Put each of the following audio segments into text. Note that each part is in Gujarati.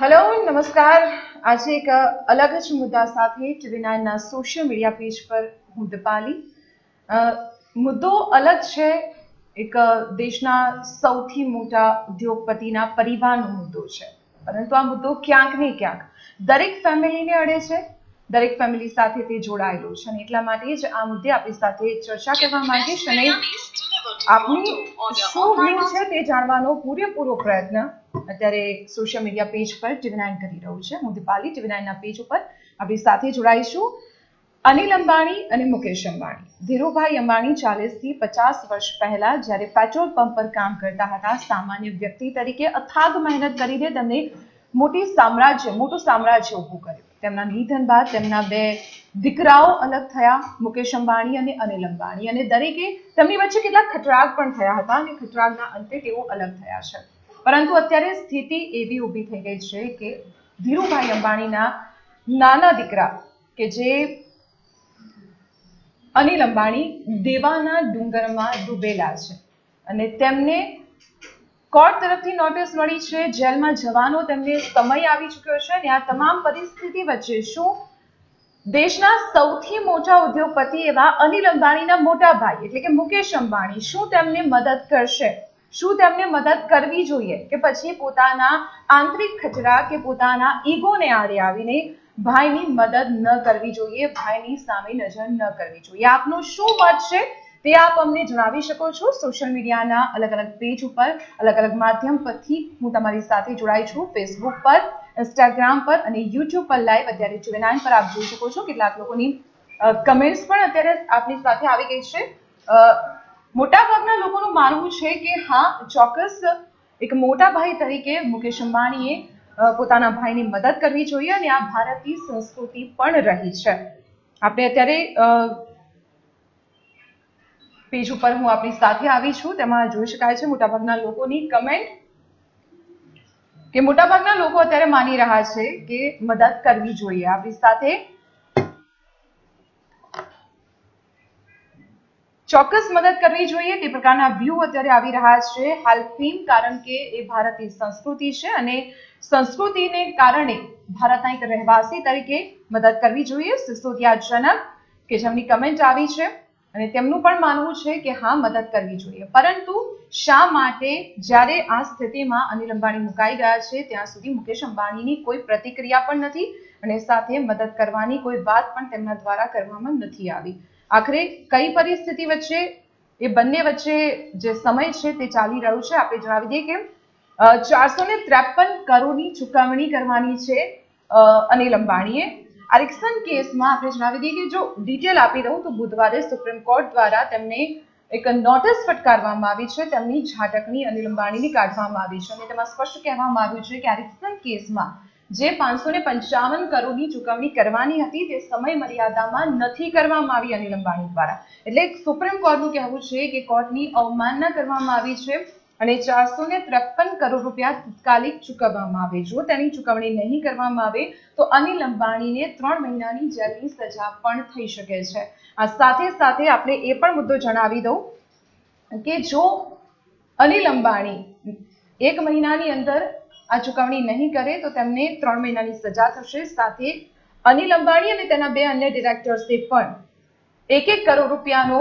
હેલો નમસ્કાર. આજે એક અલગ જ મુદ્દા સાથે ટીવી સોશિયલ મીડિયા પેજ પર હું દીપાલી. મુદ્દો અલગ છે. એક દેશના સૌથી મોટા ઉદ્યોગપતિના પરિવારનો મુદ્દો છે. પરંતુ આ મુદ્દો ક્યાંક ને ક્યાંક દરેક ફેમિલીને અડે છે. દરેક ફેમિલી સાથે તે જોડાયેલો છે અને એટલા માટે જ આ મુદ્દે આપણી સાથે ચર્ચા કરવા માંગીશ અને આપની શું વ્યૂ છે તે જાણવાનો પૂરેપૂરો પ્રયત્ન? અત્યારે સોશિયલ મીડિયા પેજ પર ટીવી નાઇન કરી રહ્યું છે. હું દીપાલી ટીવી નાઇનના પેજ ઉપર આપણી સાથે જોડાઈશું. અનિલ અંબાણી અને મુકેશ અંબાણી. ધીરુભાઈ અંબાણી ચાલીસથી પચાસ વર્ષ પહેલા જ્યારે પેટ્રોલ પંપ પર કામ કરતા હતા સામાન્ય વ્યક્તિ તરીકે અથાગ મહેનત કરીને તેમને મોટી સામ્રાજ્ય, મોટું સામ્રાજ્ય ઊભું કર્યું. તેમના નિધન બાદ તેમના બે દીકરાઓ અલગ થયા, મુકેશ અંબાણી અને અનિલ અંબાણી. અને દરેકે તેમની વચ્ચે કેટલાક ખટરાગ પણ થયા હતા અને ખટરાગના અંતે તેઓ અલગ થયા છે. પરંતુ અત્યારે સ્થિતિ એવી ઊભી થઈ ગઈ છે કે ધીરુભાઈ અંબાણીના નાના દીકરા કે જે અનિલ અંબાણી દેવાના ડુંગરમાં ડૂબેલા છે. અને તેમને કોર્ટ તરફથી નોટિસ મળી છે, જેલમાં જવાનો તેમને સમય આવી ચૂક્યો છે અને આ તમામ પરિસ્થિતિ વચ્ચે શું? દેશના સૌથી મોટા ઉદ્યોગપતિ એવા અનિલ અંબાણીના મોટા ભાઈ એટલે કે મુકેશ અંબાણી, શું તેમને મદદ કરશે? શું તેમને મદદ કરવી જોઈએ? કે પછી પોતાના આંતરિક ખચરા કે પોતાના ઈગોને આડે આવીને ભાઈની મદદ ન કરવી જોઈએ, ભાઈની સામે નજર ન કરવી જોઈએ. આપનું શું મત છે? તે આપ અમને જણાવી શકો છો. સોશિયલ મીડિયાના અલગ અલગ પેજ ઉપર, અલગ અલગ માધ્યમ પરથી હું તમારી સાથે જોડાઈ છું. ફેસબુક પર ઇન્સ્ટાગ્રામ પર અને યુટ્યુબ પર લાઈવ અત્યારે ચુવેનાઇન પર આપ જોઈ શકો છો. કેટલાક લોકોની કમેન્ટ્સ પણ અત્યારે આપની સાથે આવી ગઈ છે. મોટાભાગના લોકોનું માનવું છે કે હા, ચોક્કસ એક મોટા ભાઈ તરીકે મુકેશ અંબાણીએ પોતાના ભાઈની મદદ કરવી જોઈએ અને આ ભારતની સંસ્કૃતિ પણ રહી છે. આપણે અત્યારે પેજ ઉપર હું આપણી સાથે આવી છું. તેમાં જોઈ શકાય છે મોટાભાગના લોકોની કમેન્ટ કે મોટાભાગના લોકો અત્યારે માની રહ્યા છે કે મદદ કરવી જોઈએ. આપણી સાથે ચોક્કસ મદદ કરવી જોઈએ. તે પ્રકારના વ્યૂ અત્યારે આવી રહ્યા છે. હાલ ફીમ કારણ કે એ ભારતની સંસ્કૃતિ છે અને સંસ્કૃતિને કારણે ભારતના એક રહેવાસી તરીકે મદદ કરવી જોઈએ. સિસોદિયાજનક કે જેમની કમેન્ટ આવી છે. અને તેમનું પણ માનવું છે કે હા, મદદ કરવી જોઈએ. પરંતુ શા માટે જ્યારે આ સ્થિતિમાં અનિલ અંબાણી મુકાઈ ગયા છે, ત્યાં સુધી મુકેશ અંબાણીની કોઈ પ્રતિક્રિયા પણ નથી અને સાથે મદદ કરવાની કોઈ વાત પણ તેમના દ્વારા કરવામાં નથી આવી. આખરે કઈ પરિસ્થિતિ વચ્ચે, એ બંને વચ્ચે જે સમય છે તે ચાલી રહ્યું છે, આપણે જણાવી દઈએ કે ચારસો ને ત્રેપન કરોડની ચુકવણી કરવાની છે અનિલ અંબાણીએ. આરિક્સન કેસમાં આપણે જણાવી દઈએ કે જો ડિટેલ આપી દઉં તો બુધવારે સુપ્રીમ કોર્ટ દ્વારા તેમને એક નોટિસ ફટકારવામાં આવી છે. તેમની ઝાટકની અનિલ અંબાણીની કાઢવામાં આવી છે અને તેમાં સ્પષ્ટ કહેવામાં આવ્યું છે કે આરિક્સન કેસમાં જે પાંચસો ને પંચાવન કરોડની ચુકવણી કરવાની હતી તે સમય મર્યાદામાં નથી કરવામાં આવી અનિલ અંબાણી દ્વારા. એટલે સુપ્રીમ કોર્ટનું કહેવું છે કે કોર્ટની અવમાનના કરવામાં આવી છે. અને ચારસો ને ત્રેપન કરોડ રૂપિયા તાત્કાલિક ચૂકવવામાં આવે. જો તેની ચૂકવણી નહીં કરવામાં આવે, તો અનિલ અંબાણીને ત્રણ મહિનાની જેલની સજા પણ થઈ શકે છે. આ સાથે સાથે આપણે એ પણ મુદ્દો જણાવી દઉં કે જો અનિલ અંબાણી એક મહિનાની અંદર આ ચૂકવણી નહીં કરે, તો તેમને ત્રણ મહિનાની સજા થશે. સાથે અનિલ અંબાણી અને તેના બે અન્ય ડિરેક્ટર્સે પણ એક એક કરોડ રૂપિયાનો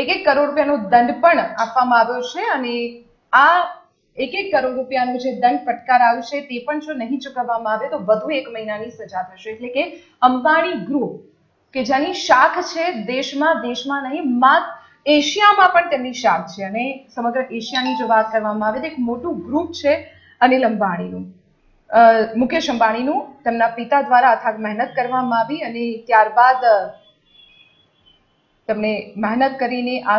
એક એક કરોડ રૂપિયાનો દંડ પણ આપવામાં આવ્યો છે અને આ એક એક કરોડ રૂપિયાનો જે દંડ ફટકારાયો છે તે પણ જો નહીં ચૂકવવામાં આવે તો વધુ એક મહિનાની સજા થશે. એટલે કે અંબાણી ગ્રુપ કે જેની શાખ છે દેશમાં દેશમાં નહીં માત્ર એશિયામાં પણ તેમની શાખ છે અને સમગ્ર એશિયાની જો વાત કરવામાં આવે તો એક મોટું ગ્રુપ છે અનિલ અંબાણીનું. મુકેશ અંબાણીનું તેમના પિતા દ્વારા અથાગ મહેનત કરવામાં આવી અને ત્યારબાદ તેમને મહેનત કરીને આ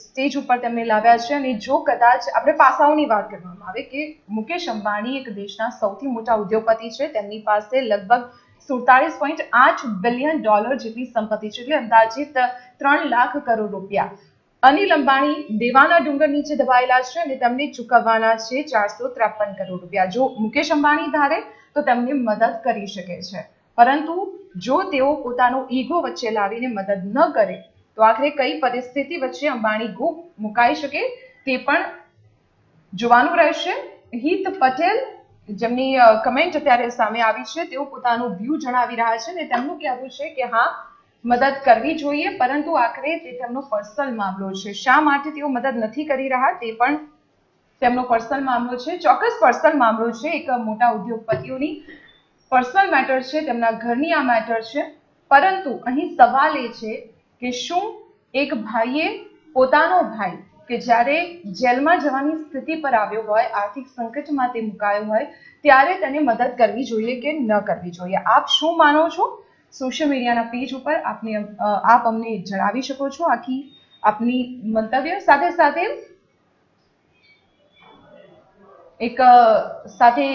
સ્ટેજ ઉપર તેમને લાવ્યા છે અને જો કદાચ આપણે પાસાઓની વાત કરવામાં આવે કે મુકેશ અંબાણી એક દેશના સૌથી મોટા ઉદ્યોગપતિ છે, તેમની પાસે લગભગ સુડતાલીસ પોઈન્ટ આઠ બિલિયન ડોલર જેટલી સંપત્તિ છે, એટલે અંદાજિત ત્રણ લાખ કરોડ રૂપિયા. અનિલ અંબાણી દેવાના ડુંગર નીચે દબાયેલા છે અને તેમને ચૂકવવાના છે ચારસો ત્રેપન કરોડ રૂપિયા. જો મુકેશ અંબાણી ધારે, તો તેમને મદદ કરી શકે છે. પરંતુ જો તેઓ પોતાનો ઈગો વચ્ચે લાવીને મદદ ન કરે તો આખરે કઈ પરિસ્થિતિ વચ્ચે અંબાણી ગ્રુપ મુકાઈ શકે તે પણ જોવાનું રહેશે. હિત પટેલ જેમની કમેન્ટ અત્યારે સામે આવી છે, તેઓ પોતાનું વ્યૂ જણાવી રહ્યા છે ને તેમનું કહેવું છે કે હા, મદદ કરવી જોઈએ, પરંતુ આખરે તે તેમનો પર્સનલ મામલો છે. શા માટે તેઓ મદદ નથી કરી રહ્યા તે પણ તેમનો પર્સનલ મામલો છે. ચોક્કસ પર્સનલ મામલો છે. એક મોટા ઉદ્યોગપતિઓની પર્સનલ મેટર છે, તેમના ઘરની આ મેટર છે. પરંતુ અહીં સવાલ એ છે કે શું એક ભાઈએ પોતાનો ભાઈ કે જ્યારે જેલમાં જવાની સ્થિતિ પર આવ્યો હોય, આર્થિક સંકટમાં તે મુકાયો હોય, ત્યારે તેને મદદ કરવી જોઈએ કે ન કરવી જોઈએ? આપ શું માનો છો? સોશિયલ મીડિયાના પેજ ઉપર આપને આપ અમને જણાવી શકો છો આખી આપની મંતવ્ય? સાથે સાથે એક સાથે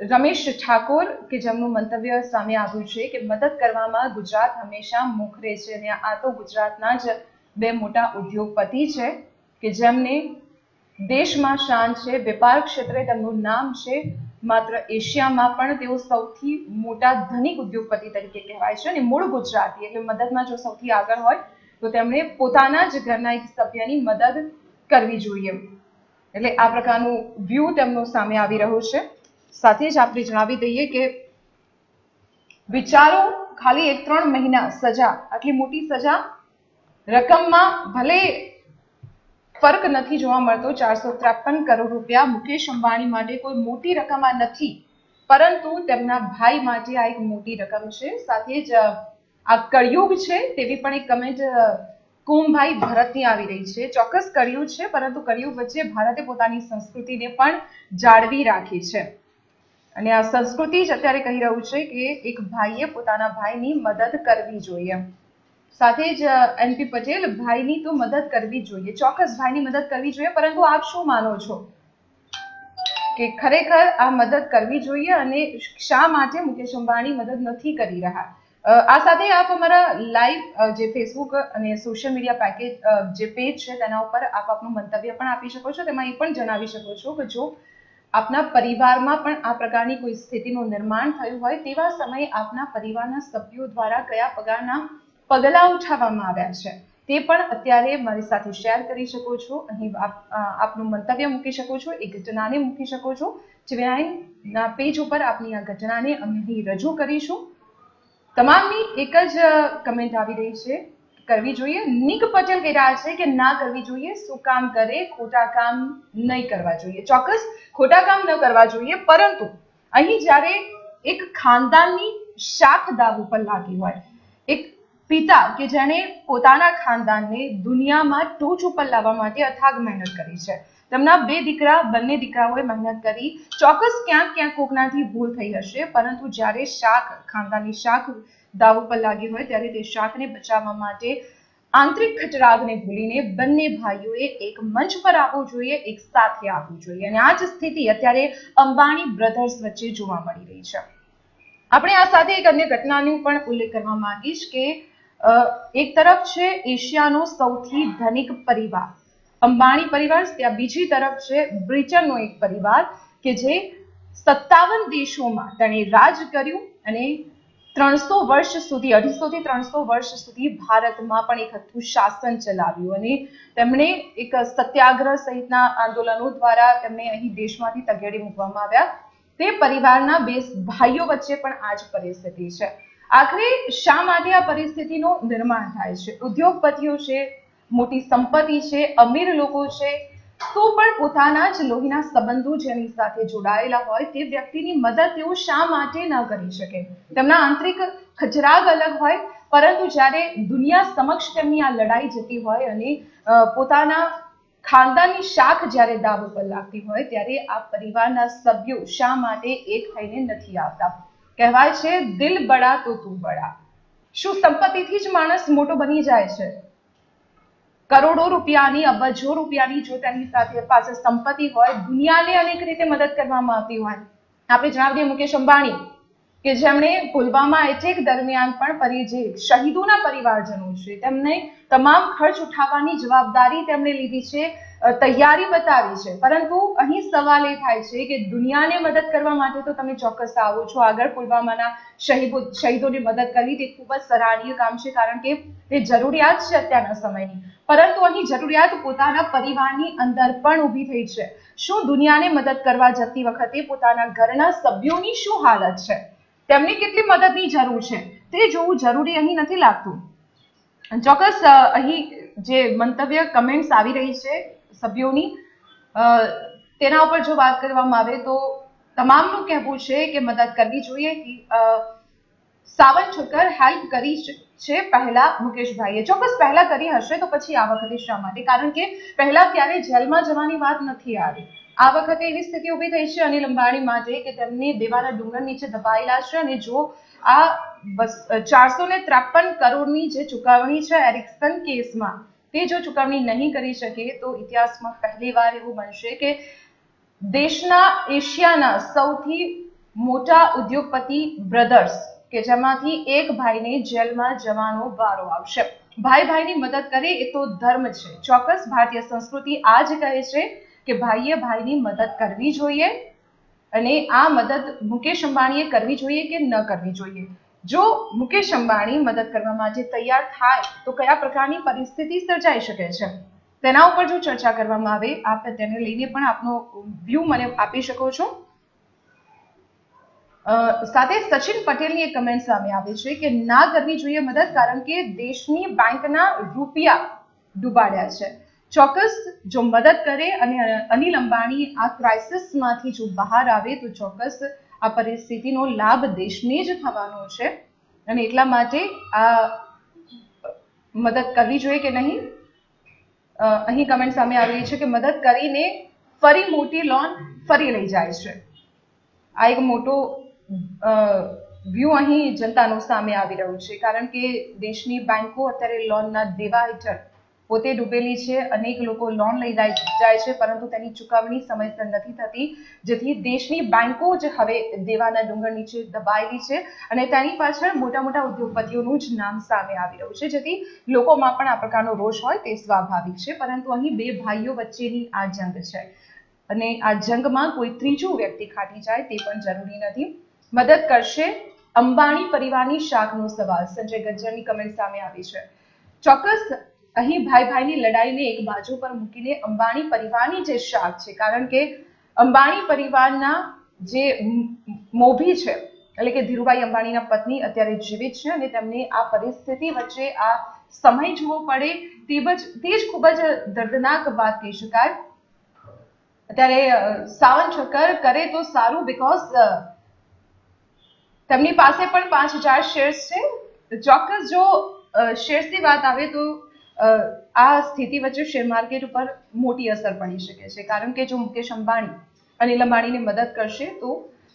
રમેશ ઠાકોર, કે જેમનું મંતવ્ય સામે આવ્યું છે કે મદદ કરવામાં ગુજરાત હંમેશા મોખરે છે અને આ તો ગુજરાતના જ બે મોટા ઉદ્યોગપતિ છે, કે જેમને દેશમાં શાન છે, વેપાર ક્ષેત્રે તેમનું નામ છે, માત્ર એશિયામાં પણ તેઓ સૌથી મોટા ધનિક ઉદ્યોગપતિ તરીકે કહેવાય છે અને મૂળ ગુજરાતી, એટલે મદદમાં જો સૌથી આગળ હોય, તો તેમણે પોતાના જ ઘરના એક સભ્યની મદદ કરવી જોઈએ. એટલે આ પ્રકારનું વ્યૂ તેમનો સામે આવી રહ્યો છે. સાથે જ આપણે જણાવી દઈએ કે વિચારો ખાલી એક ત્રણ મહિના સજા, આટલી મોટી સજા રકમમાં ભલે ફરક નથી જોવા મળતો, ચારસો ત્રેપન કરોડ રૂપિયા મુકેશ અંબાણી માટે કોઈ મોટી રકમ આ નથી, પરંતુ તેમના ભાઈ માટે આ એક મોટી રકમ છે. સાથે જ આ કળિયુગ છે તેવી પણ એક કમેન્ટ કુંભાઈ ભરતની આવી રહી છે. ચોક્કસ કળિયુગ છે, પરંતુ કળિયુગ વચ્ચે ભારતે પોતાની સંસ્કૃતિને પણ જાળવી રાખી છે. અને આ સંસ્કૃતિ જ અત્યારે કહી રહ્યું છે કે એક ભાઈએ પોતાના ભાઈની મદદ કરવી જોઈએ. સાથે જ એનપી પટેલ, ભાઈની તો મદદ કરવી જોઈએ. ચોક્કસ ભાઈની મદદ કરવી જોઈએ, પરંતુ આપ શું માનો છો? કે ખરેખર આ મદદ કરવી જોઈએ અને શા માટે મુકેશ અંબાણી મદદ નથી કરી રહ્યા? આ સાથે આપ અમારા લાઈવ જે ફેસબુક અને સોશિયલ મીડિયા પેકેજ જે પેજ છે તેના ઉપર આપ આપનું મંતવ્ય પણ આપી શકો છો. તેમાં એ પણ જણાવી શકો છો કે જો આપના પરિવારમાં પણ આ પ્રકારની કોઈ સ્થિતિનું નિર્માણ થયું હોય તેવા સમયે આપના પરિવારના સભ્યો દ્વારા કયા પગારના પગલાં ઉઠાવવામાં આવ્યા છે તે પણ અત્યારે મારી સાથે શેર કરી શકો છો. અહીં આપનું મંતવ્ય મૂકી શકો છો, એ ઘટનાને મૂકી શકો છો. જીવીનાઇનના પેજ ઉપર આપની આ ઘટનાને અમે અહીં રજૂ કરીશું. તમામની એક જ કમેન્ટ આવી રહી છે. કરવી જોઈએ. નિક પટેલ કહી રહ્યા છે કે ના કરવી જોઈએ. શું કામ કરે, ખોટા કામ નહીં કરવા જોઈએ. ચોક્કસ ખોટા કામ ન કરવા જોઈએ, પરંતુ અહીં જ્યારે એક ખાનદાનની શાખ દાવ ઉપર લાગી હોય, એક પિતા કે જેણે પોતાના ખાનદાનને દુનિયામાં ટોચ ઉપર લાવવા માટે અથાગ મહેનત કરી છે. તેમના બે દીકરા, બંને દીકરાઓએ મહેનત કરી. ચોક્કસ ક્યાંક ક્યાંક કોકનાથી ભૂલ થઈ હશે, પરંતુ જ્યારે શાખ, ખાનદાનની શાખ દાવ ઉપર લાગી હોય ત્યારે તે શાકને બચાવવા માટે આંતરિક ખચરાગને ભૂલીને બંને ભાઈઓએ એક મંચ પર આવવું જોઈએ, એક સાથે આવવું જોઈએ. અને આ જ સ્થિતિ અત્યારે અંબાણી બ્રધર્સ વચ્ચે જોવા મળી રહી છે. આપણે આ સાથે એક અન્ય ઘટનાનું પણ ઉલ્લેખ કરવા માંગીશ કે એક તરફ છે એશિયાનો સૌથી ધનિક પરિવાર, અંબાણી પરિવાર, ત્યાં બીજી તરફ છે બ્રિટનનો એક પરિવાર કે જે સત્તાવન દેશોમાં તેણે રાજ કર્યું અને ત્રણસો વર્ષ સુધી, અઢીસો થી ત્રણસો વર્ષ સુધી ભારતમાં પણ એક હતું શાસન ચલાવ્યું અને તેમણે એક સત્યાગ્રહ સહિતના આંદોલનો દ્વારા તેમને અહીં દેશમાંથી તગેડી મૂકવામાં આવ્યા. તે પરિવારના બે ભાઈઓ વચ્ચે પણ આ જ પરિસ્થિતિ છે. આખરે શા માટે આ પરિસ્થિતિનું નિર્માણ થાય છે? ઉદ્યોગપતિઓ છે, મોટી સંપત્તિ છે, અમીર લોકો છે તો પણ પોતાના જ લોહીના સંબંધો જેની સાથે જોડાયેલા હોય તે વ્યક્તિની મદદ તેઓ શા માટે ન કરી શકે? તેમના આંતરિક ખજરાગ અલગ હોય, પરંતુ જ્યારે દુનિયા સમક્ષ તેમની આ લડાઈ જતી હોય અને પોતાના ખાનદાનની શાખ જ્યારે દાવ ઉપર લાગતી હોય, ત્યારે આ પરિવારના સભ્યો શા માટે એક થઈને નથી આવતા? કહેવાય છે, દિલ બડા તો તું બડા. શું સંપત્તિથી જ માણસ મોટો બની જાય છે? કરોડો રૂપિયાની, અબજો રૂપિયાની જો તેની સાથે પાસે સંપત્તિ હોય, દુનિયાને અનેક રીતે મદદ કરવામાં આવતી હોય. આપણે જણાવી દઈએ, મુકેશ અંબાણી, કે જેમણે પુલવામા એટેક દરમિયાન પણ પરી જે શહીદોના પરિવારજનો છે, તેમને તમામ ખર્ચ ઉઠાવવાની જવાબદારી તેમણે લીધી છે. તૈયારી બતાવી છે. પરંતુ અહીં સવાલ એ થાય છે કે દુનિયાને મદદ કરવા માટે તો તમે ચોક્કસ આવો છો. આગળ પુલવામાના શહીદો, શહીદોની મદદ કરવી તે ખૂબ જ સરાહનીય કામ છે કારણ કે તે જરૂરિયાત છે અત્યારના સમયની. પરંતુ અહીં જરૂરિયાત પોતાના પરિવારની અંદર પણ ઊભી થઈ છે. શું દુનિયાને મદદ કરવા જતી વખતે પોતાના ઘરના સભ્યોની શું હાલત છે? તેમને કેટલી મદદની જરૂર છે? તે જોવું જરૂરી અહીં નથી લાગતું. ચોક્કસ અહીં જે મંતવ્ય, કમેન્ટ્સ આવી રહી છે સભ્યોની. તેના ઉપર જો વાત કરવામાં આવે તો તમામનું કહેવું છે કે મદદ કરવી જોઈએ સાવન છોકર હેલ્પ કરી છે- પહેલા મુકેશભાઈએ. ચોક્કસ પહેલા કરી હશે તો પછી આ વખતે શા માટે? કારણ કે પહેલા ક્યારે જેલમાં જવાની વાત નથી આવી. આ વખતે એવી સ્થિતિ ઊભી થઈ છે અનિલ અંબાણી માટે કે તેમને દેવાના ડુંગર નીચે દબાયેલા છે અને જો આ ચારસો ને ત્રેપન કરોડની જે ચુકવણી છે એરિક્સન કેસમાં તે જો ચૂકવણી નહીં કરી શકે તો ઇતિહાસમાં પહેલીવાર એવું બનશે કે દેશના એશિયાના સૌથી મોટા ઉદ્યોગપતિ બ્રધર્સ કે જેમાંથી એક ભાઈને જેલમાં જવાનો વારો આવશે. ભાઈ ભાઈની મદદ કરે એ તો ધર્મ છે. ચોક્કસ ભારતીય સંસ્કૃતિ આ જ કહે છે કે ભાઈએ ભાઈની મદદ કરવી જોઈએ અને આ મદદ મુકેશ અંબાણીએ કરવી જોઈએ કે ન કરવી જોઈએ? જો મુકેશ અંબાણી મદદ કરવા માટે તૈયાર થાય, તો કયા પ્રકારની પરિસ્થિતિ સર્જાઈ શકે છે? તેના ઉપર જો ચર્ચા કરવામાં આવે, આપ તેને લઈને પણ આપનો વ્યૂ મને આપી શકો છો. સાથે સચિન પટેલની એક કમેન્ટ સામે આવી છે કે, ના કરવી જોઈએ મદદ, કારણ કે દેશની બેંકના રૂપિયા ડૂબાડ્યા છે. ચોક્કસ જો મદદ કરે અને અનિલ અંબાણી આ ક્રાઇસિસમાંથી જો બહાર આવે, તો ચોક્કસ આ પરિસ્થિતિનો લાભ દેશને જ થવાનો છે. અને એટલા માટે આ મદદ કરવી જોઈએ કે નહીં? અહીં કમેન્ટ સામે આવી રહી છે કે મદદ કરીને ફરી મોટી લોન ફરી લઈ જાય છે. આ એક મોટો વ્યૂ અહીં જનતાનો સામે આવી રહ્યો છે. કારણ કે દેશની બેંકો અત્યારે લોનના દેવા હેઠળ પોતે ડૂબેલી છે, અનેક લોકો લોન લઈ જાય છે, પરંતુ તેની ચુકવણી સમયસર નથી થતી, જેથી દેશની બેંકો જ હવે દેવાના ડુંગર નીચે દબાયેલી છે અને તેની પાછળ મોટા મોટા ઉદ્યોગપતિઓનું જ નામ સામે આવી રહ્યું છે, જેથી લોકોમાં પણ આ પ્રકારનો રોષ હોય તે સ્વાભાવિક છે, પરંતુ અહીં બે ભાઈઓ વચ્ચેની આ જંગ છે અને આ જંગમાં કોઈ ત્રીજું વ્યક્તિ ખાટી જાય તે પણ જરૂરી નથી. મદદ કરશે અંબાણી પરિવારની શાખનો સવાલ, સંજય ગજ્જરની કમેન્ટ સામે આવી છે. ચોક્કસ અહીં ભાઈ ભાઈની લડાઈને એક બાજુ પર મૂકીને અંબાણી પરિવારની જે શાખ છે, કારણ કે અંબાણી પરિવારના જે મોભી છે, એટલે કે ધીરુભાઈ અંબાણીના પત્ની અત્યારે જીવિત છે અને તેમને આ પરિસ્થિતિ વચ્ચે આ સમય જોવો પડે તે જ ખૂબ જ દર્દનાક વાત કહી શકાય. અત્યારે સાવન ઠક્કર કરે તો સારું બીકોઝ તેમની પાસે પણ પાંચ હજાર શેર્સ છે. ચોક્કસ જો શેર્સની વાત આવે તો આ સ્થિતિ વચ્ચે શેર માર્કેટ ઉપર મોટી અસર પડી શકે છે. કારણ કે જો મુકેશ અંબાણી અનિલ અંબાણીને મદદ કરશે, તો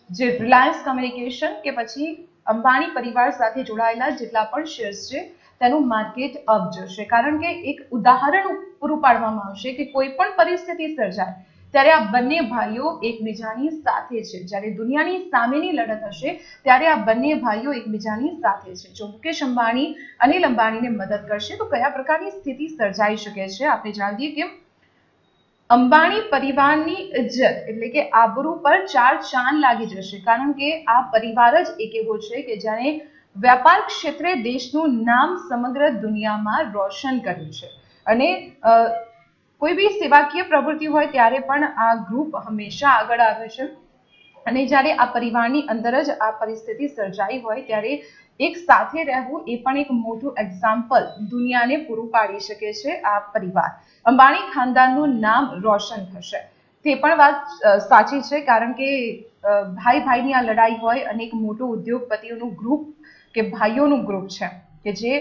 જે રિલાયન્સ કમ્યુનિકેશન કે પછી અંબાણી પરિવાર સાથે જોડાયેલા જેટલા પણ શેર્સ છે, તેનું માર્કેટ અપ જશે. કારણ કે એક ઉદાહરણ પૂરું પાડવામાં આવશે કે કોઈ પણ પરિસ્થિતિ સર્જાય ત્યારે આ બંને ભાઈઓ એકબીજાની સાથે છે. જ્યારે દુનિયાની સામેની લડત હશે, ત્યારે આ બંને ભાઈઓ એકબીજાની સાથે છે. જો મુકેશ અંબાણી અનિલ અંબાણીને મદદ કરશે, તો કયા પ્રકારની સ્થિતિ સર્જાઈ શકે છે? આપણે જાણીએ કે અંબાણી પરિવારની ઇજ્જત એટલે કે આબરૂ પર ચાર ચાંદ લાગી જશે. કારણ કે આ પરિવાર જ એક એવો છે કે જેણે વેપાર ક્ષેત્રે દેશનું નામ સમગ્ર દુનિયામાં રોશન કર્યું છે. અને કોઈ બી સેવાકીય પ્રવૃત્તિ હોય ત્યારે પણ આ ગ્રુપ હંમેશા આગળ આવે છે. અને જ્યારે આ પરિવારની અંદર જ આ પરિસ્થિતિ સર્જાઈ હોય ત્યારે એક સાથે રહેવું એ પણ એક મોટું એક્ઝામ્પલ દુનિયાને પૂરું પાડી શકે છે આ પરિવાર. અંબાણી ખાનદાનનું નામ રોશન થશે. તે પણ વાત સાચી છે કારણ કે ભાઈ ભાઈની આ લડાઈ હોય અને એક મોટું ઉદ્યોગપતિઓનું ગ્રુપ કે ભાઈઓનું ગ્રુપ છે કે જે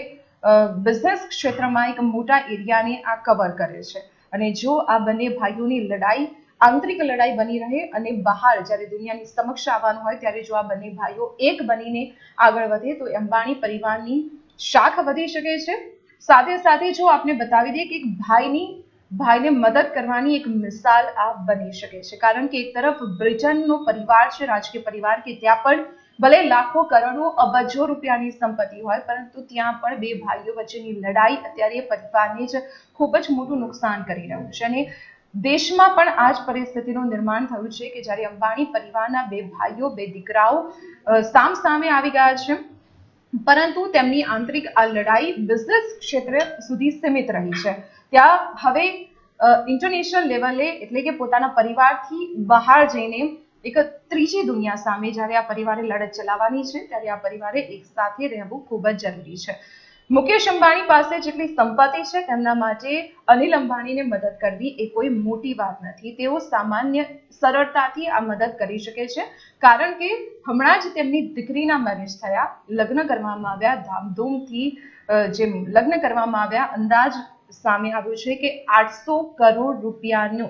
બિઝનેસ ક્ષેત્રમાં એક મોટા એરિયાને આ કવર કરે છે. અને જો આ બંને ભાઈઓની લડાઈ, આંતરિક લડાઈ બની રહે અને બહાર જ્યારે દુનિયાની સમક્ષ આવવાનું હોય ત્યારે જો આ બંને ભાઈઓ એક બનીને આગળ વધે તો અંબાણી પરિવારની શાખ વધી શકે છે. સાથે સાથે જો આપને બતાવી દઈએ કે એક ભાઈની, ભાઈને મદદ કરવાની એક મિસાલ આ બની શકે છે. કારણ કે એક તરફ બ્રિટનનો પરિવાર છે, રાજકીય પરિવાર કે ત્યાં પણ ભલે લાખો કરોડો અબજો રૂપિયાની સંપત્તિ હોય, પરંતુ ત્યાં પણ બે ભાઈઓ વચ્ચેની લડાઈ અત્યારે પરિવારને જ ખૂબ જ મોટું નુકસાન કરી રહ્યું છે. અને દેશમાં પણ આ જ પરિસ્થિતિનું નિર્માણ થયું છે કે જ્યારે અંબાણી પરિવારના બે ભાઈઓ, બે દીકરાઓ સામસામે સામ સામે આવી ગયા છે, પરંતુ તેમની આંતરિક આ લડાઈ બિઝનેસ ક્ષેત્રે સુધી સીમિત રહી છે. ત્યાં હવે ઇન્ટરનેશનલ લેવલે એટલે કે પોતાના પરિવારથી બહાર જઈને એક ત્રીજી દુનિયા સામે જ્યારે આ પરિવારે લડત ચલાવવાની છે, ત્યારે આ પરિવારે એક સાથે રહેવું ખૂબ જ જરૂરી છે. મુકેશ અંબાણી પાસે જેટલી સંપત્તિ છે, તેમના માટે અનિલ અંબાણીને મદદ કરવી એ કોઈ મોટી વાત નથી. તેઓ સામાન્ય સરળતાથી આ મદદ કરી શકે છે, કારણ કે હમણાં જ તેમની દીકરીના મેરેજ થયા, લગ્ન કરવામાં આવ્યા, ધામધૂમથી જેમ લગ્ન કરવામાં આવ્યા, અંદાજ સામે આવ્યો છે કે આઠસો કરોડ રૂપિયાનો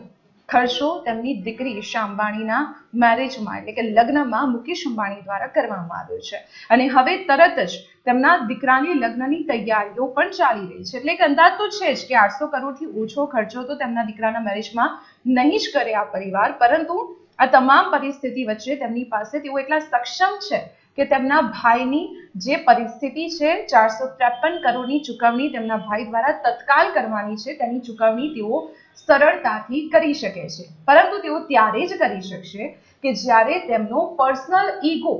ખર્ચો તેમની દીકરી ઈશા અંબાણીના મેરેજમાં એટલે કે લગ્નમાં મુકેશ અંબાણી દ્વારા કરવામાં આવ્યો છે. અને હવે તરત જ તેમના દીકરાની લગ્નની તૈયારીઓ પણ ચાલી રહી છે. એટલે કે અંદાજ તો છે જ કે આઠસો કરોડથી ઓછો ખર્ચો તો તેમના દીકરાના મેરેજમાં નહીં જ કરે આ પરિવાર. પરંતુ આ તમામ પરિસ્થિતિ વચ્ચે તેમની પાસે તેઓ એટલા સક્ષમ છે કે તેમના ભાઈની જે પરિસ્થિતિ છે, ચારસો ત્રેપન કરોડની ચૂકવણી તેમના ભાઈ દ્વારા તત્કાલ કરવાની છે, તેની ચૂકવણી તેઓ સરળતાથી કરી શકે છે. પરંતુ તેઓ ત્યારે જ કરી શકશે કે જ્યારે તેમનો પર્સનલ ઈગો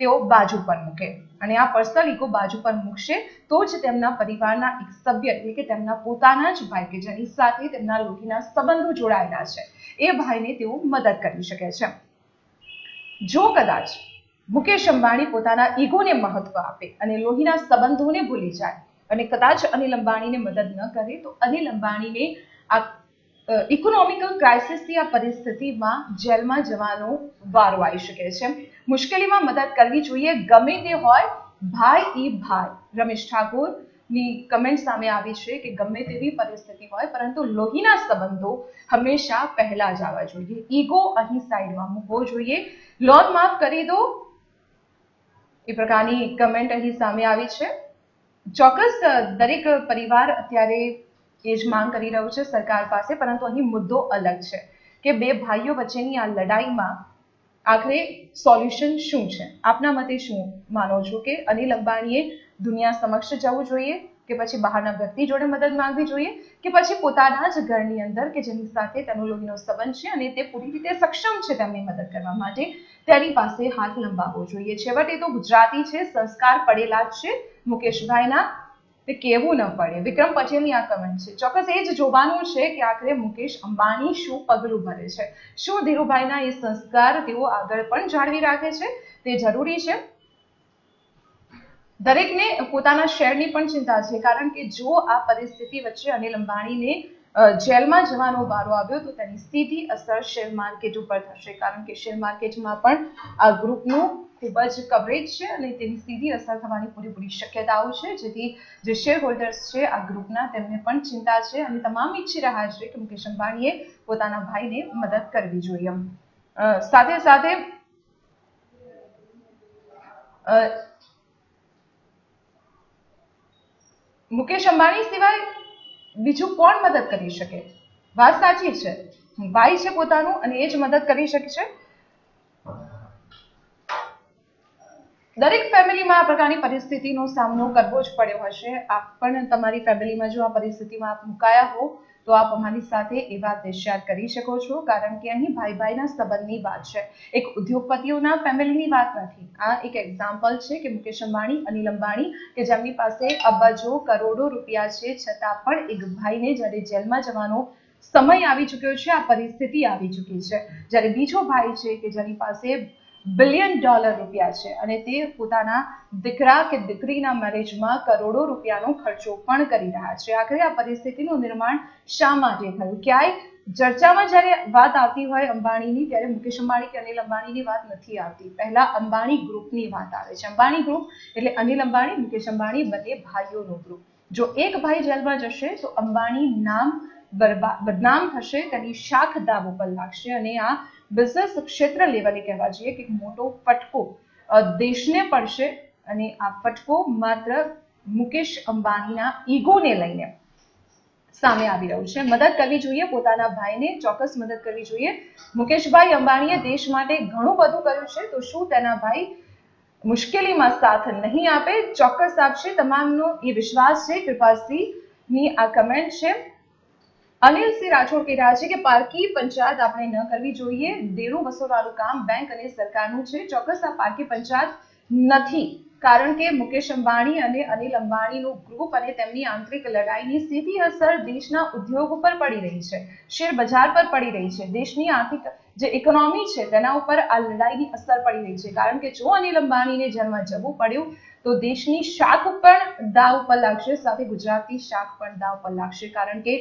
તેઓ બાજુ પર મૂકે. અને આ પર્સનલ ઈગો બાજુ પર મૂકશે તો જ તેમના પરિવારના એક સભ્ય એટલે કે તેમના પોતાના જ ભાઈ કે જેની સાથે તેમના લોહીના સંબંધો જોડાયેલા છે, એ ભાઈને તેઓ મદદ કરી શકે છે. જો કદાચ મુકેશ અંબાણી પોતાના ઈગોને મહત્વ આપે અને લોહીના સંબંધોને ભૂલી જાય. અને કદાચ અનિલ અંબાણીને મદદ ન કરે તો અનિલ અંબાણીને આ ઇકોનોમિકલ ક્રાઇસિસથી આ પરિસ્થિતિમાં જેલમાં જવાનો વારો આવી શકે છે. મુશ્કેલીમાં મદદ કરવી જોઈએ. ગમે તે હોય, ભાઈ ઈ ભાઈ. રમેશ ઠાકોરની કમેન્ટ સામે આવી છે કે ગમે તેવી પરિસ્થિતિ હોય, પરંતુ લોહીના સંબંધો હંમેશા પહેલા જ આવવા જોઈએ. ઈગો અહીં સાઈડમાં મૂકવો જોઈએ. લોન માફ કરી દો એ પ્રકારની કમેન્ટ અહીં સામે આવી છે. ચોક્કસ દરેક પરિવાર અત્યારે એ જ માંગ કરી રહ્યો છે સરકાર પાસે, પરંતુ અહીં મુદ્દો અલગ છે કે બે ભાઈઓ વચ્ચેની આ લડાઈમાં આખરે સોલ્યુશન શું છે? આપના મતે શું માનો છો કે અનિલ અંબાણીએ દુનિયા સમક્ષ જવું જોઈએ? કે પછી બહારના વ્યક્તિ જોડે મદદ માંગવી જોઈએ, કે પછી પોતાના જ ઘરની અંદર કે જેની સાથે તેનો લોહીનો સંબંધ છે અને તે પૂરી રીતે સક્ષમ છે તેમની મદદ કરવા માટે, તેની પાસે હાથ લંબાવવો જોઈએ. છેવટે તો ગુજરાતી છે, સંસ્કાર પડેલા જ છે. મુકેશભાઈના તે કેવું ન પડે. વિક્રમ પટેલની આ કમેન્ટ છે. ચોક્કસ એ જ જોવાનું છે કે આખરે મુકેશ અંબાણી શું પગલું ભરે છે? શું ધીરુભાઈના એ સંસ્કાર તેઓ આગળ પણ જાળવી રાખે છે? તે જરૂરી છે. દરેકને પોતાના શેરની પણ ચિંતા છે, કારણ કે જો આ પરિસ્થિતિ વચ્ચે અનિલ અંબાણીને જેલમાં જવાનો વારો આવ્યો તો તેની સીધી અસર શેર માર્કેટ ઉપર થશે, કારણ કે શેર માર્કેટમાં પણ આ ગ્રુપનું ખૂબ જ કવરેજ છે અને તેની સીધી અસર થવાની પૂરેપૂરી શક્યતાઓ છે, જેથી જે શેર હોલ્ડર્સ છે આ ગ્રુપના તેમને પણ ચિંતા છે અને તમામ ઈચ્છી રહ્યા છે કે મુકેશ અંબાણીએ પોતાના ભાઈને મદદ કરવી જોઈએ. સાથે સાથે મુકેશ અંબાણી સિવાય બીજું કોણ મદદ કરી શકે? વાત સાચી છે. ભાઈ છે પોતાનું અને એ જ મદદ કરી શકે છે. દરેક ફેમિલીમાં આ પ્રકારની પરિસ્થિતિનો સામનો કરવો જ પડ્યો હશે. આપ પણ તમારી ફેમિલીમાં જો આ પરિસ્થિતિમાં આપ મુકાયા હો તો આપ અમારી સાથે એ વાત શેર કરી શકો છો, કારણ કે અહીં ભાઈ ભાઈના સંબંધની વાત છે. એક ઉદ્યોગપતિઓના ફેમિલીની વાત નથી. આ એક એક્ઝામ્પલ છે કે મુકેશ અંબાણી, અનિલ અંબાણી, કે જેમની પાસે અબજો કરોડો રૂપિયા છે, છતાં પણ એક ભાઈને જ્યારે જેલમાં જવાનો સમય આવી ચૂક્યો છે, આ પરિસ્થિતિ આવી ચૂકી છે. જ્યારે બીજો ભાઈ છે કે જેની પાસે બિલિયન ડોલર રૂપિયા છે. અને તે પોતાના દીકરા કે દીકરીના મેરેજમાં કરોડો રૂપિયાનો ખર્ચો પણ કરી રહ્યા છે. આખરે આ પરિસ્થિતિનું નિર્માણ શા માટે થયું? ક્યાંય ચર્ચામાં જ્યારે વાત આવતી હોય અંબાણીની, ત્યારે મુકેશ અંબાણી કે અનિલ અંબાણીની વાત નથી આવતી. પહેલા અંબાણી ગ્રુપની વાત આવે છે. અંબાણી ગ્રુપ એટલે અનિલ અંબાણી, મુકેશ અંબાણી બંને ભાઈઓનું ગ્રુપ. જો એક ભાઈ જેલમાં જશે, તો અંબાણી નામ બદનામ થશે, તેની શાખ દાવ ઉપર લાગશે અને આ બિઝનેસ ક્ષેત્ર લેવલે કહેવા જઈએ કે મોટો ફટકો દેશને પડશે અને આ ફટકો માત્ર મુકેશ અંબાણીના ઈગોને લઈને સામે આવી રહ્યું છે. મદદ કરવી જોઈએ પોતાના ભાઈને, ચોક્કસ મદદ કરવી જોઈએ. મુકેશભાઈ અંબાણીએ દેશ માટે ઘણું બધું કર્યું છે, તો શું તેના ભાઈ મુશ્કેલીમાં સાથ નહીં આપે? ચોક્કસ આપશે. તમામનો એ વિશ્વાસ છે. કૃપાશ્રીની આ કમેન્ટ છે. અનિલસિંહ રાઠોડ કહી રહ્યા છે કે પારકી પંચાયત આપણે ન કરવી જોઈએ. દેણું વસૂલવાનું કામ બેંક અને સરકારનું છે. ચોક્કસ આ પારકી પંચાયત નથી. કારણ કે મુકેશ અંબાણી અને અનિલ અંબાણીનું ગ્રુપ અને તેમની આંતરિક લડાઈની સીધી અસર દેશના ઉદ્યોગ ઉપર પડી રહી છે. શેર બજાર પર પડી રહી છે. દેશની આર્થિક જે ઇકોનોમી છે તેના ઉપર આ લડાઈની અસર પડી રહી છે. કારણ કે જો અનિલ અંબાણીને જેલમાં જવું પડ્યું, તો દેશની શાખ પણ દાવ પર લાગશે. સાથે ગુજરાતની શાખ પણ દાવ પર લાગશે. કારણ કે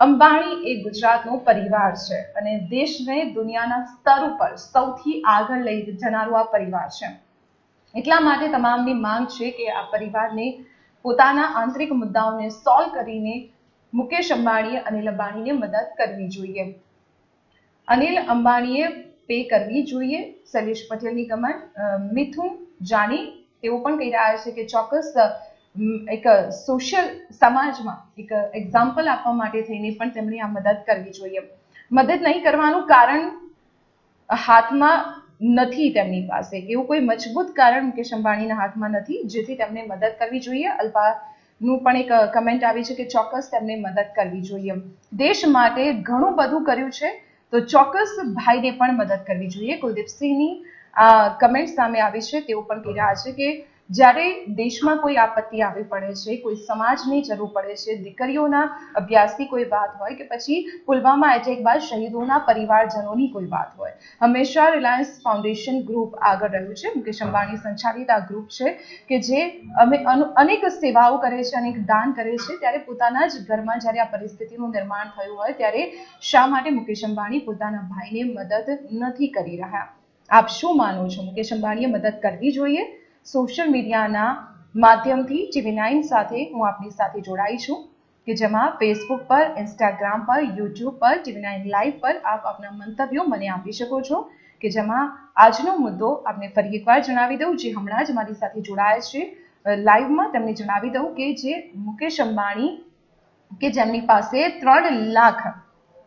અંબાણી એ ગુજરાતનો પરિવાર છે અને દેશને દુનિયાના સ્તર ઉપર સૌથી આગળ લઈ જનારો આ પરિવાર છે. એટલા માટે તમામની માંગ છે કે આ પરિવારને પોતાના આંતરિક મુદ્દાઓને સોલ્વ કરીને મુકેશ અંબાણીએ અનિલ અંબાણીને મદદ કરવી જોઈએ. અનિલ અંબાણીએ પે કરવી જોઈએ, શૈલેષ પટેલની કમાન્ડ મિથુન જાની તેઓ પણ કહી રહ્યા છે કે ચોક્કસ એક સોશિયલ સમાજમાં એક એક્ઝામ્પલ આપવા માટે થઈને પણ તેમણે આ મદદ કરવી જોઈએ. મદદ નહીં કરવાનું કારણ હાથમાં નથી તેમની પાસે. એવું કોઈ મજબૂત કારણ મુકેશ અંબાણીના હાથમાં નથી, જેથી તેમને મદદ કરવી જોઈએ. અલ્પાનું પણ એક કમેન્ટ આવી છે કે ચોક્કસ તેમને મદદ કરવી જોઈએ. દેશ માટે ઘણું બધું કર્યું છે, તો ચોક્કસ ભાઈને પણ મદદ કરવી જોઈએ. કુલદીપસિંહની આ કમેન્ટ સામે આવી છે. તેઓ પણ કહી રહ્યા છે કે જ્યારે દેશમાં કોઈ આપત્તિ આવી પડે છે, કોઈ સમાજની જરૂર પડે છે, દીકરીઓના અભ્યાસની કોઈ વાત હોય કે પછી પુલવામા એટેક બાદ શહીદોના પરિવારજનોની કોઈ વાત હોય. હંમેશા રિલાયન્સ ફાઉન્ડેશન ગ્રુપ આગળ રહ્યું છે. મુકેશ અંબાણી સંચાલિત આ ગ્રુપ છે કે જે અમે અનુ- અનેક સેવાઓ કરે છે, અનેક દાન કરે છે. ત્યારે પોતાના જ ઘરમાં જ્યારે આ પરિસ્થિતિનું નિર્માણ થયું હોય, ત્યારે શા માટે મુકેશ અંબાણી પોતાના ભાઈને મદદ નથી કરી રહ્યા? આપ શું માનો છો? મુકેશ અંબાણીએ મદદ કરવી જોઈએ? સોશિયલ મીડિયાના માધ્યમથી ટીવી નાઇન સાથે હું આપની સાથે જોડાઈ છું કે જેમાં ફેસબુક પર ઇન્સ્ટાગ્રામ પર યુટ્યુબ પર, ટીવી નાઇન લાઈવ પર આપ આપના મંતવ્યો મને આપી શકો છો કે જેમાં આજનો મુદ્દો આપને ફરી એકવાર જણાવી દઉં, જે હમણાં જ મારી સાથે જોડાયા છે. લાઈવમાં તેમને જણાવી દઉં કે જે મુકેશ અંબાણી કે જેમની પાસે ત્રણ લાખ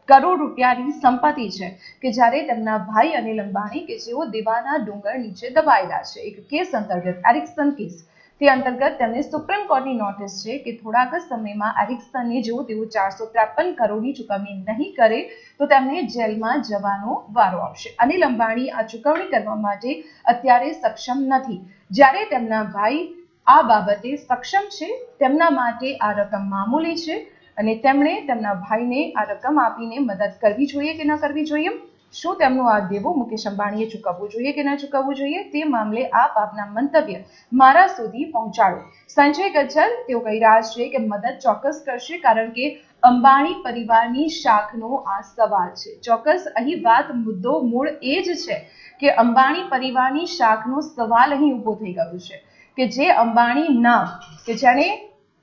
કરોડ રૂપિયાની સંપત્તિ છે કે જ્યારે તેમના ભાઈ અનિલ અંબાણી કે જેઓ દેવાના ડુંગર નીચે દબાયેલા છે, એક કેસ અંતર્ગત એરિક્સન કેસ. તે અંતર્ગત તેમને સુપ્રીમ કોર્ટની નોટિસ છે કે થોડાક જ સમયમાં એરિક્સનને જો તેઓ ચારસો ત્રેપન કરોડની ચૂકવણી નહીં કરે, તો તેમને જેલમાં જવાનો વારો આવશે. અનિલ અંબાણી આ ચૂકવણી કરવા માટે અત્યારે સક્ષમ નથી. જ્યારે તેમના ભાઈ આ બાબતે સક્ષમ છે, તેમના માટે આ રકમ મામૂલી છે અને તેમણે તેમના ભાઈને આ રકમ આપીને મદદ કરવી જોઈએ કે ન કરવી જોઈએ? શું તેમનું આ દેવું મુકેશ અંબાણીએ ચૂકવવું જોઈએ કે ન ચૂકવવું જોઈએ? તે મામલે આપ આપના મંતવ્ય મારા સુધી પહોંચાડો. સંજય ગજ્જલ, તેઓ કહી રહ્યા છે કે મદદ ચોક્કસ કરશે કારણ કે અંબાણી પરિવારની શાખનો આ સવાલ છે. ચોક્કસ અહીં વાત મુદ્દો મૂળ એ જ છે કે અંબાણી પરિવારની શાખનો સવાલ અહીં ઊભો થઈ ગયો છે કે જે અંબાણી નામ કે જેણે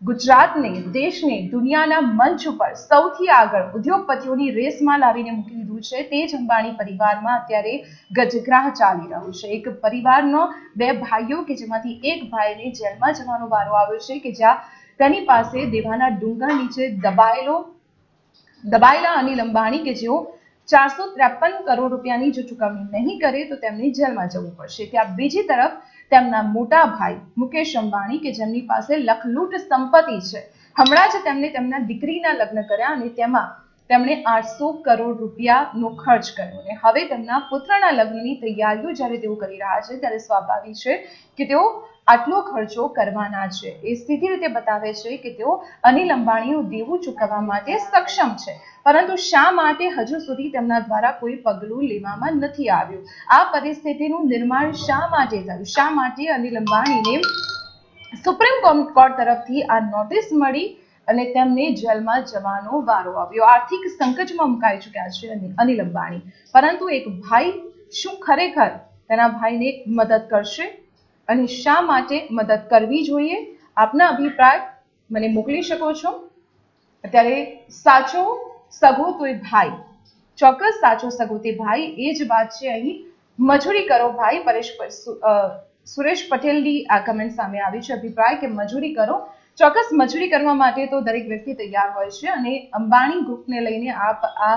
ગુજરાતને, દેશને, દુનિયાના મંચ ઉપર સૌથી આગળ ઉદ્યોગપતિઓની રેસમાં લાવીને મૂકી દીધું છે. તે જ અંબાણી પરિવારમાં અત્યારે ગજગ્રાહ ચાલી રહ્યો છે. એક પરિવારનો બે ભાઈઓ કે જેમાંથી એક ભાઈને જેલમાં જવાનો વારો આવ્યો છે કે જ્યાં તેની પાસે દેવાના ડુંગર નીચે દબાયેલો, દબાયેલા અનિલ અંબાણી કે જેઓ ચારસો ત્રેપન કરોડ રૂપિયાની જો ચુકવણી નહીં કરે તો તેમને જેલમાં જવું પડશે. ત્યાં બીજી તરફ તેમના મોટા ભાઈ મુકેશ અંબાણી કે જેમની પાસે લખલૂટ સંપત્તિ છે. હમણાં જ તેમને તેમના દીકરીના લગ્ન કર્યા અને તેમાં તેમણે આઠસો કરોડ રૂપિયાનો ખર્ચ કર્યો અને હવે તેમના પુત્રના લગ્નની તૈયારીઓ જ્યારે તેઓ કરી રહ્યા છે, ત્યારે સ્વાભાવિક છે કે તેઓ આટલો ખર્ચો કરવાના છે. એ સીધી રીતે બતાવે છે કે તેઓ અનિલ અંબાણીનું દેવું ચૂકવવા માટે સક્ષમ છે, પરંતુ શા માટે હજુ સુધી તેમના દ્વારા કોઈ પગલું લેવામાં નથી આવ્યું? આ પરિસ્થિતિનું નિર્માણ શા માટે થયું? શા માટે અનિલ અંબાણીને સુપ્રીમ કોર્ટ તરફથી આ નોટિસ મળી? અને તેમને જેલમાં જવાનો વારો આવ્યો. આર્થિક સંકટમાં મુકાઈ ચૂક્યા છે અનિલ- અંબાણી. પરંતુ એક ભાઈ શું ખરેખર તેના ભાઈને મદદ કરશે અને શા માટે મદદ કરવી જોઈએ? આપના અભિપ્રાય મને મોકલી શકો છો? અત્યારે સાચો સગોતોય ભાઈ. ચોક્કસ સાચો સગોતી ભાઈ, એ જ વાત છે અહીં. મજૂરી કરો ભાઈ, પરેશ સુરેશ પટેલની આ કમેન્ટ સામે આવી છે અભિપ્રાય કે મજૂરી કરો. ચોક્કસ મજૂરી કરવા માટે તો દરેક વ્યક્તિ તૈયાર હોય છે અને અંબાણી ગ્રુપને લઈને આપ આ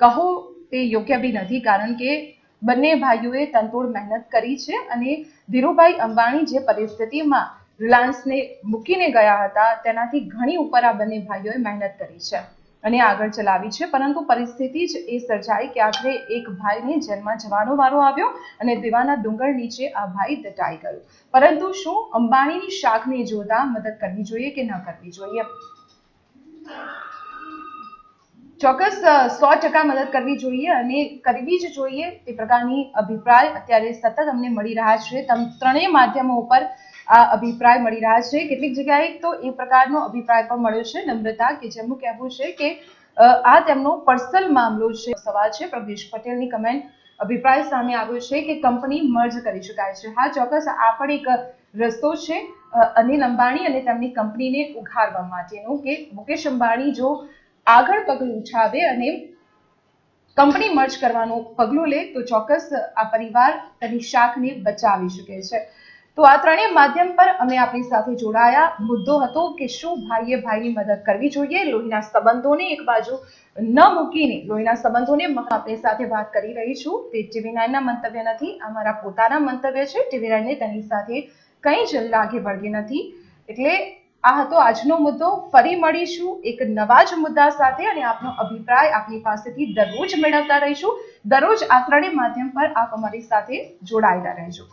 કહો તે યોગ્ય બી નથી કારણ કે બંને ભાઈઓએ તનતોડ મહેનત કરી છે અને ધીરુભાઈ અંબાણી જે પરિસ્થિતિમાં રિલાયન્સને મૂકીને ગયા હતા તેનાથી ઘણી ઉપર આ બંને ભાઈઓએ મહેનત કરી છે. અને આગળ ચલાવી છે. પરંતુ પરિસ્થિતિ જ એ સર્જાઈ કે આખરે એક ભાઈને જેલમાં જવાનો વારો આવ્યો અને દેવાના ડુંગર નીચે આ ભાઈ દટાઈ ગયો. પરંતુ શું અંબાણીની શાખને જોતા મદદ કરવી જોઈએ કે ન કરવી જોઈએ? ચોક્કસ સો ટકા મદદ કરવી જોઈએ અને કરવી જ જોઈએ તે પ્રકારની અભિપ્રાય અત્યારે સતત અમને મળી રહ્યા છે. ત્રણેય માધ્યમો ઉપર આ અભિપ્રાય મળી રહ્યા છે. કેટલીક જગ્યાએ તો એ પ્રકારનો અભિપ્રાય પણ મળ્યો છે. નમ્રતા કે જેમનું કહેવું છે કે આ તેમનો પર્સનલ મામલો છે. સવાલ છે. પ્રભેશ પટેલની કમેન્ટ અભિપ્રાય સામે આવ્યો છે કે કંપની મર્જ કરી શકાય છે. હા, ચોક્કસ, આ પણ એક રસ્તો છે અનિલ અંબાણી અને તેમની કંપનીને ઉઘાડવા માટેનો કે મુકેશ અંબાણી જો આગળ પગલું ઉઠાવે અને કંપની મર્જ કરવાનું પગલું લે તો ચોક્કસ આ પરિવાર તેની શાખને બચાવી શકે છે. તો આ ત્રણેય માધ્યમ પર અમે આપણી સાથે જોડાયા. મુદ્દો હતો કે શું ભાઈએ ભાઈની મદદ કરવી જોઈએ? લોહીના સંબંધોને એક બાજુ ન મૂકીને લોહીના સંબંધોને આપણી સાથે વાત કરી રહી છું. તે ટીવી નાઇનના મંતવ્ય નથી, આ પોતાના મંતવ્ય છે. ટીવી નાઇનને તેની સાથે કંઈ જ લાગે વળગે નથી. એટલે આ હતો આજનો મુદ્દો. ફરી મળીશું એક નવા જ મુદ્દા સાથે અને આપનો અભિપ્રાય આપની પાસેથી દરરોજ મેળવતા રહીશું. દરરોજ આ ત્રણેય માધ્યમ પર આપ અમારી સાથે જોડાયેલા રહેજો.